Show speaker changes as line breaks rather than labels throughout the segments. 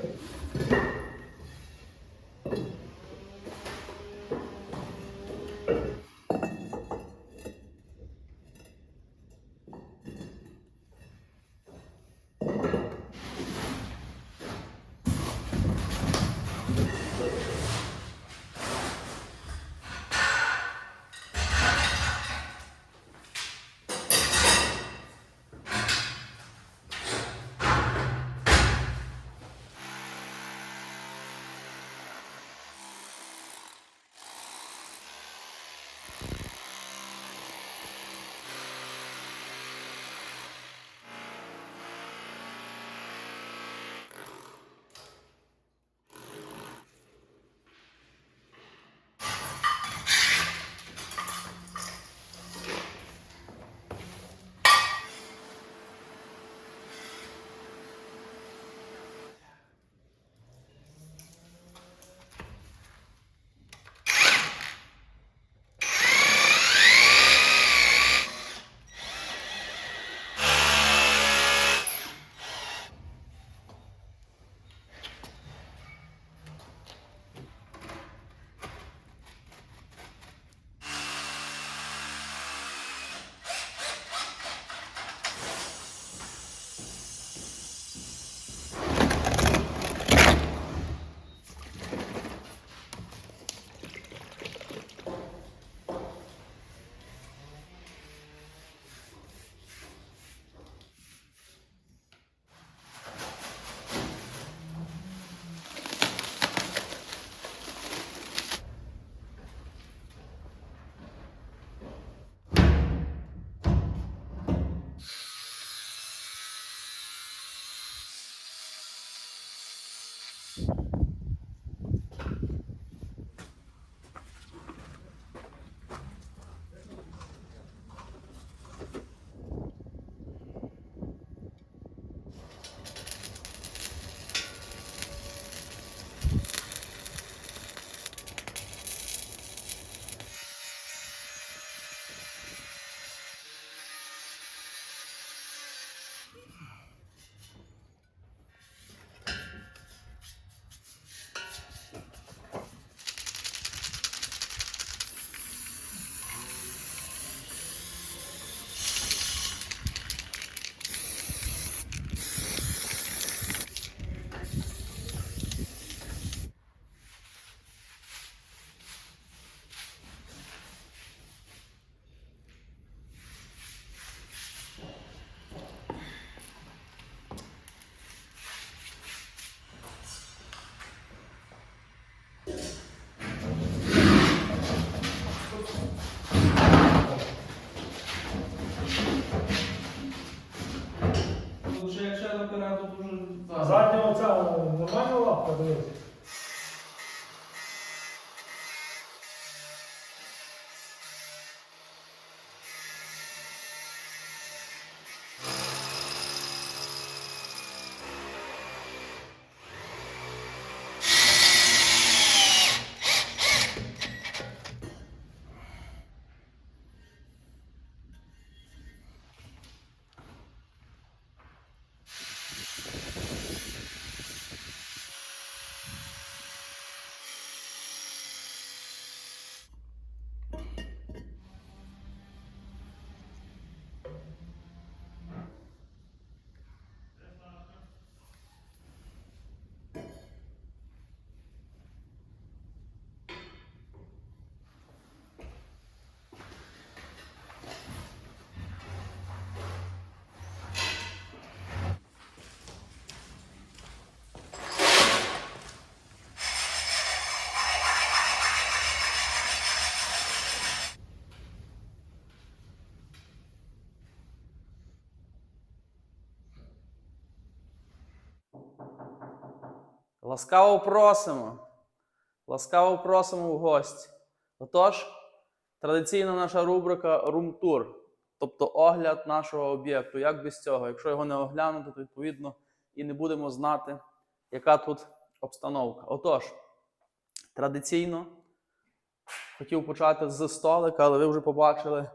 Thank you.
Ласкаво просимо. Ласкаво просимо в гості. Отож, традиційна наша рубрика румтур, тобто огляд нашого об'єкту. Як без цього? Якщо його не оглянути, то відповідно і не будемо знати, яка тут обстановка. Отож, традиційно хотів почати з столика, але ви вже побачили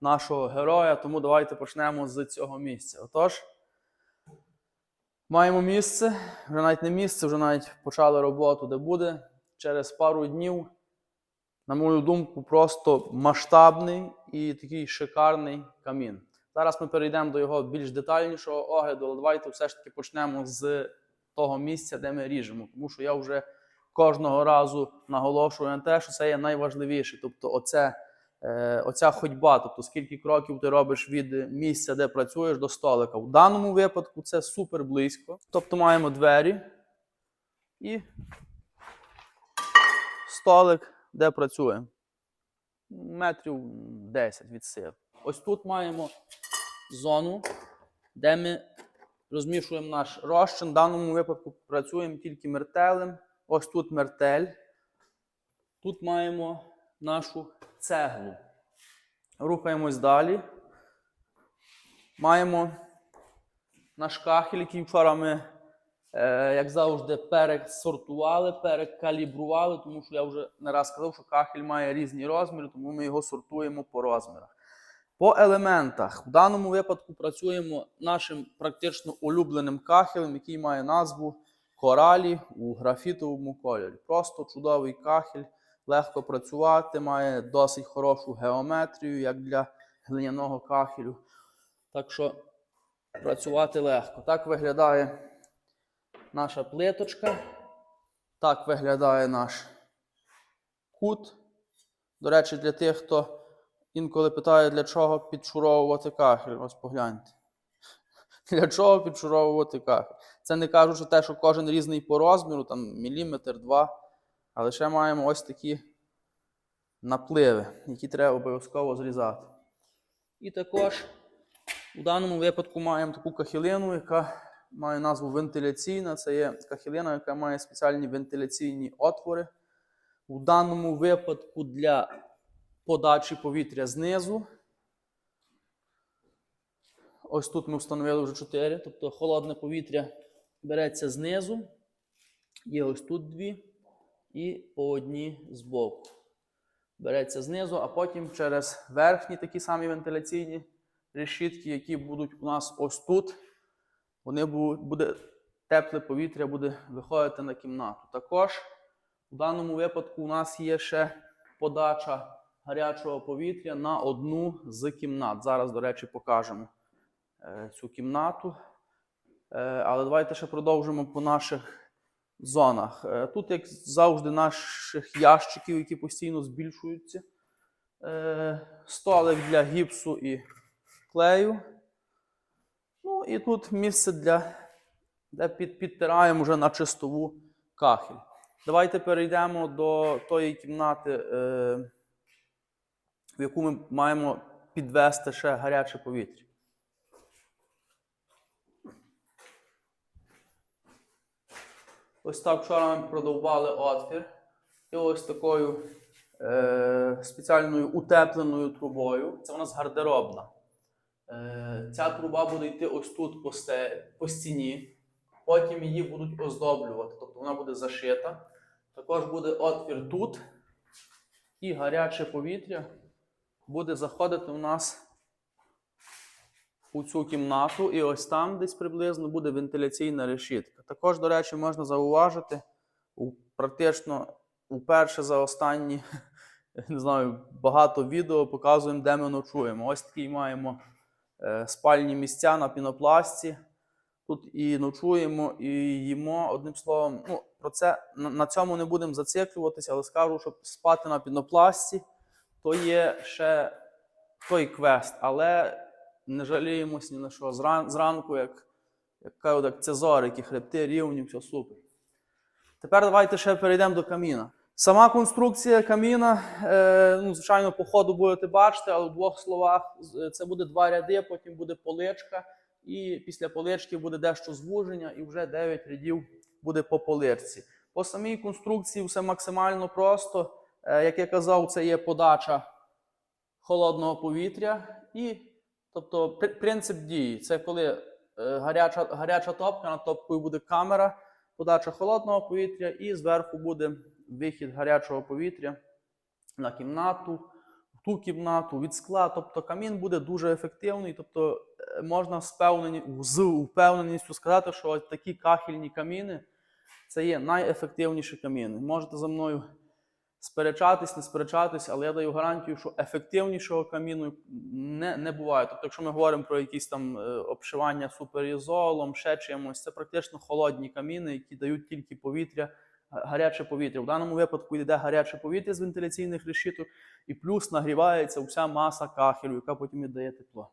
нашого героя, тому давайте почнемо з цього місця. Отож. Маємо місце, вже навіть не місце, вже навіть почали роботу, де буде. Через пару днів, на мою думку, просто масштабний і такий шикарний камін. Зараз ми перейдемо до його більш детальнішого огляду, але давайте все ж таки почнемо з того місця, де ми ріжемо. Тому що я вже кожного разу наголошую на те, що це є найважливіше. Тобто, оце, оця ходьба, тобто скільки кроків ти робиш від місця, де працюєш, до столика. В даному випадку це супер близько. Тобто маємо двері і столик, де працює. Метрів 10 від сил. Ось тут маємо зону, де ми розмішуємо наш розчин. В даному випадку працюємо тільки мертелем. Ось тут мертель. Тут маємо нашу цеглу. Рухаємось далі. Маємо наш кахель, який вчора ми, е, як завжди, пересортували, перекалібрували, тому що я вже не раз сказав, що кахель має різні розміри, тому ми його сортуємо по розмірах. По елементах. В даному випадку працюємо нашим практично улюбленим кахелем, який має назву коралі у графітовому кольорі. Просто чудовий кахель, легко працювати, має досить хорошу геометрію, як для глиняного кахелю. Так що працювати легко. Так виглядає наша плиточка. Так виглядає наш кут. До речі, для тих, хто інколи питає, для чого підшуровувати кахель. Ось погляньте. Для чого підшуровувати кахель? Це не кажучи те, що кожен різний по розміру, там міліметр, два. Але ще маємо ось такі напливи, які треба обов'язково зрізати. І також у даному випадку маємо таку кахілину, яка має назву вентиляційна. Це є кахілина, яка має спеціальні вентиляційні отвори. У даному випадку для подачі повітря знизу. Ось тут ми встановили вже 4, тобто холодне повітря береться знизу. Є ось тут дві і по одній збоку. Береться знизу, а потім через верхні такі самі вентиляційні решітки, які будуть у нас ось тут. Вони бу- буде тепле повітря буде виходити на кімнату. Також у даному випадку у нас є ще подача гарячого повітря на одну з кімнат. Зараз, до речі, покажемо е, цю кімнату. Е, але давайте ще продовжимо по наших зонах. Е, тут, як завжди, наших ящиків, які постійно збільшуються. Е, столик для гіпсу і клею. Ну і тут місце для, де під, підтираємо вже на чистову кахель. Давайте перейдемо до тої кімнати, е, в яку ми маємо підвести ще гаряче повітря. Ось так вчора ми продовбали отвір. І ось такою е, спеціальною утепленою трубою. Це у нас гардеробна. Е, ця труба буде йти ось тут по, сте, по стіні. Потім її будуть оздоблювати, тобто вона буде зашита. Також буде отвір тут. І гаряче повітря буде заходити у нас у цю кімнату, і ось там десь приблизно буде вентиляційна решітка. Також, до речі, можна зауважити, у, практично уперше за останні не знаю, багато відео показуємо, де ми ночуємо. Ось такий маємо е, спальні місця на пінопласті. Тут і ночуємо, і їмо. Одним словом, ну, про це на цьому не будемо зациклюватися, але скажу, що спати на пінопласті то є ще той квест, але не жаліємось ні на що. Зран, зранку, як, як кажуть, як цезорики, хребти рівні, все супер. Тепер давайте ще перейдемо до каміна. Сама конструкція каміна, е, ну, звичайно, по ходу будете бачити, але в двох словах це буде два ряди, потім буде поличка, і після полички буде дещо звуження, і вже 9 рядів буде по поличці. По самій конструкції все максимально просто. Е, як я казав, це є подача холодного повітря, і тобто принцип дії це коли е, гаряча, гаряча топка, над топкою буде камера, подача холодного повітря, і зверху буде вихід гарячого повітря на кімнату, в ту кімнату від скла. Тобто камін буде дуже ефективний. Тобто е, можна з, впевнені, з впевненістю сказати, що такі кахельні каміни це є найефективніші каміни. Можете за мною сперечатись, не сперечатись, але я даю гарантію, що ефективнішого каміну не, не буває. Тобто, якщо ми говоримо про якісь там е, обшивання суперізолом, ще чимось, це практично холодні каміни, які дають тільки повітря, гаряче повітря. В даному випадку йде гаряче повітря з вентиляційних решіток, і плюс нагрівається вся маса кахелю, яка потім віддає тепло.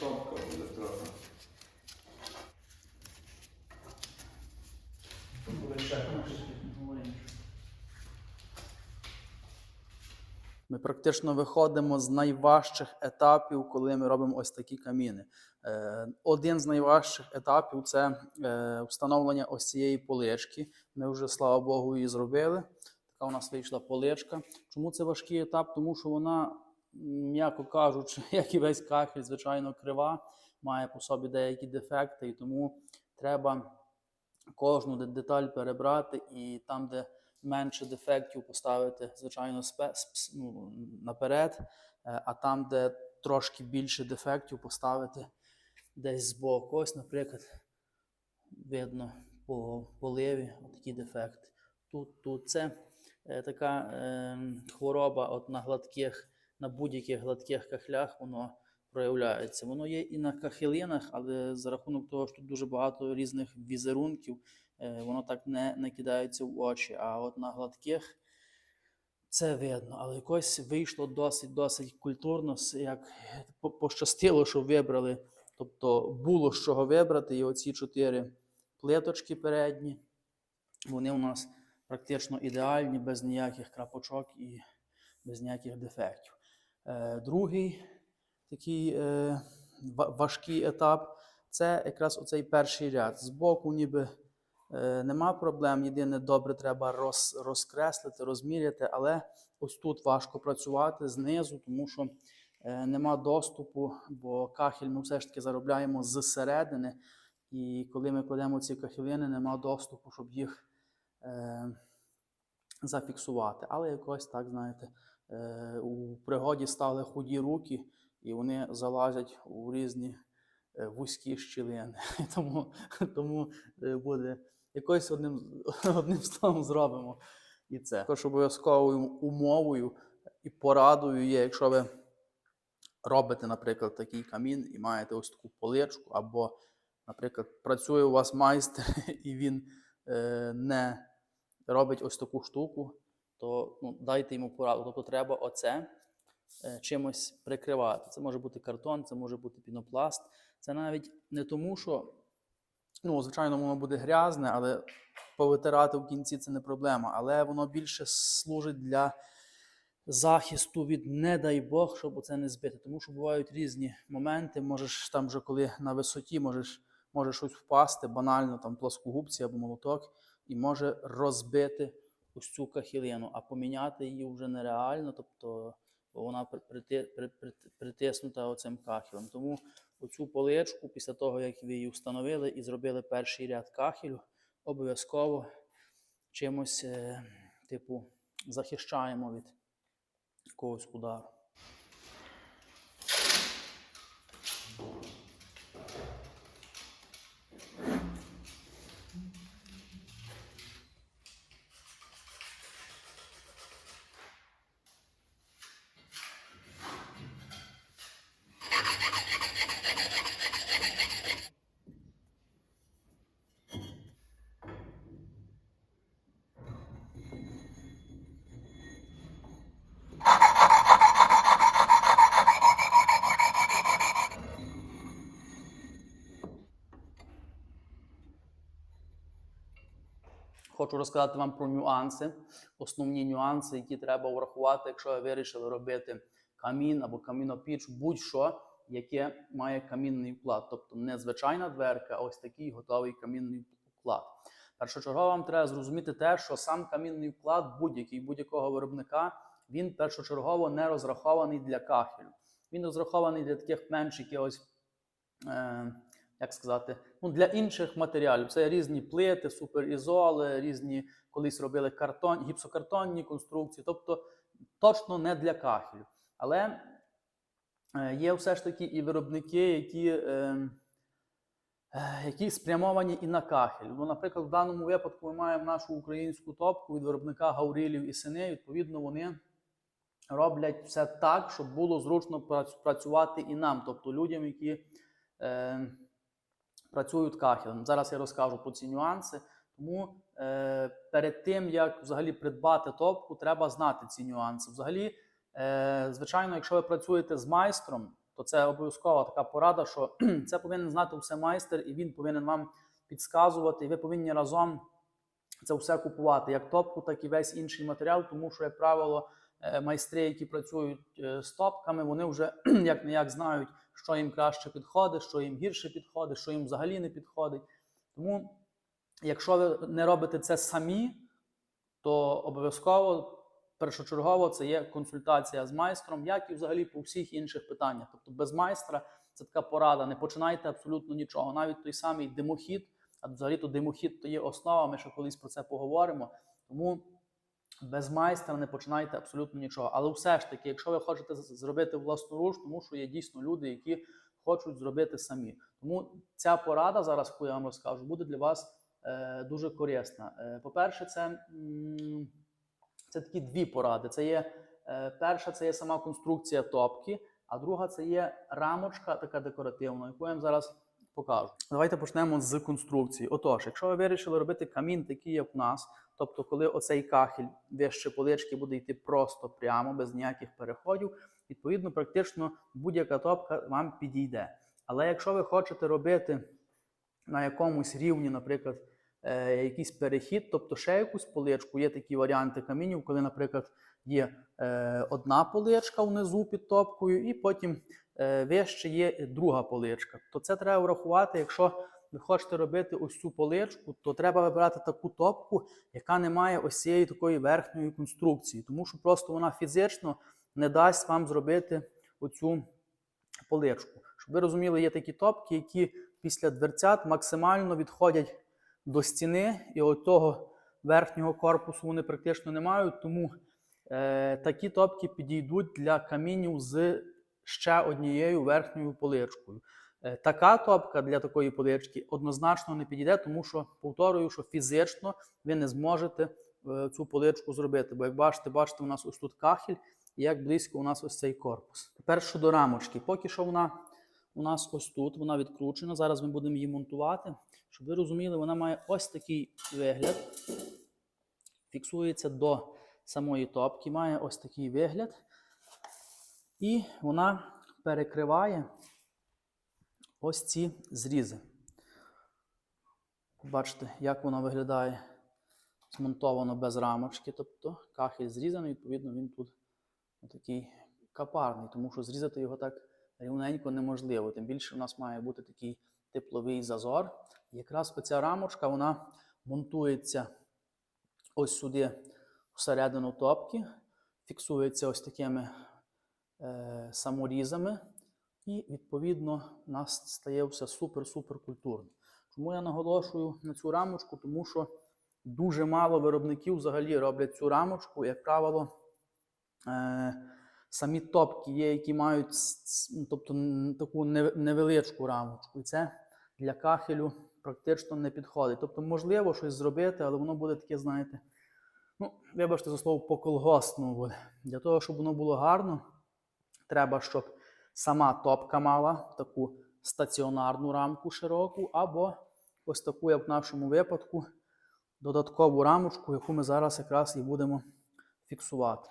Топка буде трохи.
Ми практично виходимо з найважчих етапів, коли ми робимо ось такі каміни. Е, Один з найважчих етапів це е, встановлення ось цієї полички. Ми вже, слава Богу, її зробили. Така у нас вийшла поличка. Чому це важкий етап? Тому що вона, м'яко кажучи, як і весь кахель, звичайно, крива, має по собі деякі дефекти, і тому треба кожну деталь перебрати і там, де менше дефектів, поставити, звичайно, ну, наперед, е, а там, де трошки більше дефектів, поставити десь збоку. Ось, наприклад, видно по поливі такі дефекти. Тут, тут це е, така е, хвороба от на гладких, на будь-яких гладких кахлях воно проявляється. Воно є і на кахилинах, але за рахунок того, що тут дуже багато різних візерунків, е, воно так не, не кидається в очі. А от на гладких це видно. Але якось вийшло досить досить культурно, як пощастило, що вибрали. Тобто було з чого вибрати, і оці чотири плиточки передні, вони у нас практично ідеальні, без ніяких крапочок і без ніяких дефектів. Е, другий такий е, важкий етап це якраз оцей перший ряд. Збоку ніби е, нема проблем. Єдине, добре треба роз, розкреслити, розміряти, але ось тут важко працювати знизу, тому що нема доступу, бо кахель ми все ж таки заробляємо зсередини. І коли ми кладемо ці кахелини, нема доступу, щоб їх е, зафіксувати. Але якось так, знаєте, у пригоді стали худі руки, і вони залазять у різні е, вузькі щілини. Тому, тому е, буде якось одним, одним словом зробимо і це. Також обов'язковою умовою і порадою є, якщо ви робите, наприклад, такий камін і маєте ось таку поличку, або, наприклад, працює у вас майстер, і він е, не робить ось таку штуку, то ну, дайте йому пораду. Тобто треба оце е, чимось прикривати. Це може бути картон, це може бути пінопласт. Це навіть не тому, що, ну, звичайно, воно буде грязне, але повитирати в кінці це не проблема. Але воно більше служить для захисту від не дай Бог, щоб це не збити. Тому що бувають різні моменти. Можеш там вже коли на висоті можеш, може щось впасти, банально там плоскогубці або молоток, і може розбити ось цю кахілину, а поміняти її вже нереально, тобто вона при- прити- при- при- притиснута оцим кахелем. Тому оцю поличку, після того, як ви її встановили і зробили перший ряд кахелю, обов'язково чимось, е, типу, захищаємо від якогось удару. Хочу розказати вам про нюанси, основні нюанси, які треба врахувати, якщо ви вирішили робити камін або камінопіч, будь-що, яке має камінний вклад. Тобто не звичайна дверка, а ось такий готовий камінний вклад. Першочергово вам треба зрозуміти те, що сам камінний вклад будь-який будь-якого виробника він першочергово не розрахований для кахелю. Він розрахований для таких менш якихось е, як сказати, ну, для інших матеріалів. Це різні плити, суперізоли, різні колись робили картон, гіпсокартонні конструкції, тобто точно не для кахелю. Але е, є все ж таки і виробники, які, е, е, які спрямовані і на кахель. Ну, наприклад, в даному випадку ми маємо нашу українську топку від виробника Гаврилів і сини. Відповідно, вони роблять все так, щоб було зручно працювати і нам, тобто людям, які е, працюють кахелем. Зараз я розкажу про ці нюанси. Тому е, перед тим, як взагалі придбати топку, треба знати ці нюанси. Взагалі, е, звичайно, якщо ви працюєте з майстром, то це обов'язкова така порада, що це повинен знати все майстер, і він повинен вам підказувати, і ви повинні разом це все купувати, як топку, так і весь інший матеріал, тому що, як правило, е, майстри, які працюють е, з топками, вони вже як не як знають, що їм краще підходить, що їм гірше підходить, що їм взагалі не підходить. Тому, якщо ви не робите це самі, то обов'язково першочергово це є консультація з майстром, як і взагалі по всіх інших питаннях. Тобто без майстра це така порада. Не починайте абсолютно нічого. Навіть той самий димохід, а взагалі то димохід то є основа. Ми ще колись про це поговоримо. Тому без майстра не починайте абсолютно нічого. Але все ж таки, якщо ви хочете зробити власноруч, тому що є дійсно люди, які хочуть зробити самі. Тому ця порада зараз, яку я вам розкажу, буде для вас е, дуже корисна. Е, по-перше, це, це такі дві поради. Це є е, перша, це є сама конструкція топки, а друга це є рамочка така декоративна, яку я вам зараз покажу. Давайте почнемо з конструкції. Отож, якщо ви вирішили робити камін такий, як у нас, тобто, коли оцей кахель вище полички буде йти просто прямо, без ніяких переходів, відповідно, практично будь-яка топка вам підійде. Але якщо ви хочете робити на якомусь рівні, наприклад, е, якийсь перехід, тобто ще якусь поличку, є такі варіанти камінів, коли, наприклад, є е, одна поличка внизу під топкою, і потім вище є друга поличка. То це треба врахувати, якщо ви хочете робити ось цю поличку, то треба вибирати таку топку, яка не має ось цієї такої верхньої конструкції, тому що просто вона фізично не дасть вам зробити оцю поличку. Щоб ви розуміли, є такі топки, які після дверцят максимально відходять до стіни, і от того верхнього корпусу вони практично не мають, тому е, такі топки підійдуть для камінів з ще однією верхньою поличкою. Е, Така топка для такої полички однозначно не підійде, тому що повторюю, що фізично ви не зможете е, цю поличку зробити. Бо як бачите, бачите, у нас ось тут кахель, і як близько у нас ось цей корпус. Тепер щодо рамочки. Поки що вона у нас ось тут, вона відкручена. Зараз ми будемо її монтувати. Щоб ви розуміли, вона має ось такий вигляд. Фіксується до самої топки, має ось такий вигляд. І вона перекриває ось ці зрізи. Бачите, як воно виглядає змонтовано без рамочки. Тобто кахель зрізаний, відповідно, він тут такий капарний, тому що зрізати його так рівненько неможливо. Тим більше у нас має бути такий тепловий зазор. Якраз оця рамочка вона монтується ось сюди всередину топки, фіксується ось такими саморізами, і відповідно у нас стає все супер-супер культурно. Чому я наголошую на цю рамочку? Тому що дуже мало виробників взагалі роблять цю рамочку. Як правило, е, самі топки є, які мають ну, тобто, таку невеличку рамочку. І це для кахелю практично не підходить. Тобто, можливо щось зробити, але воно буде таке, знаєте, ну, вибачте за слово, по-колгоспному буде. Для того, щоб воно було гарно, треба, щоб сама топка мала таку стаціонарну рамку широку, або ось таку, як в нашому випадку, додаткову рамочку, яку ми зараз якраз і будемо фіксувати.